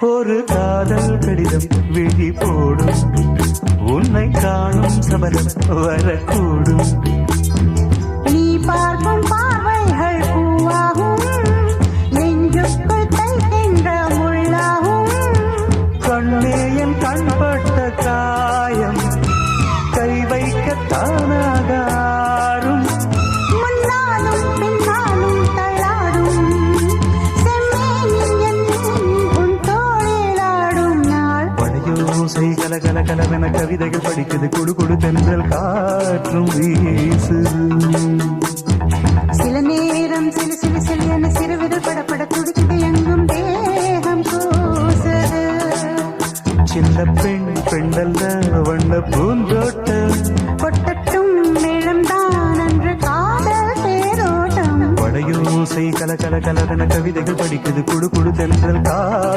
ஒரு காதல் கடிதம் விழி போடும். உன்னை காணும் சபலம் வரக்கூடும். நீ பார்க்கும் பார்வைகள் பூவாகும். நெஞ்சுக்குள் தைக்கின்ற முள்ளாகும். கண்ணே என் கண்பட்ட காயம் படையோசை கல கல கலவென கவிதைகள் படிக்குது. குடு குடு தென்றல் காற்றும் வீசுது. சில நேரம் சிலு சிலு சிலு என சிறுவிரல் படப்பட துடிக்குது. எங்கும் தேகம் கூசுது. சின்ன பெண் பெண்டல்ல வண்ண பூந்தோட்டம். கொட்டட்டும் மேளம்தான் அன்று காதல் தேரோட்டம். படையோசை கல கல கலவென கவிதைகள் படிக்குது. குடு குடு தென்றல் கா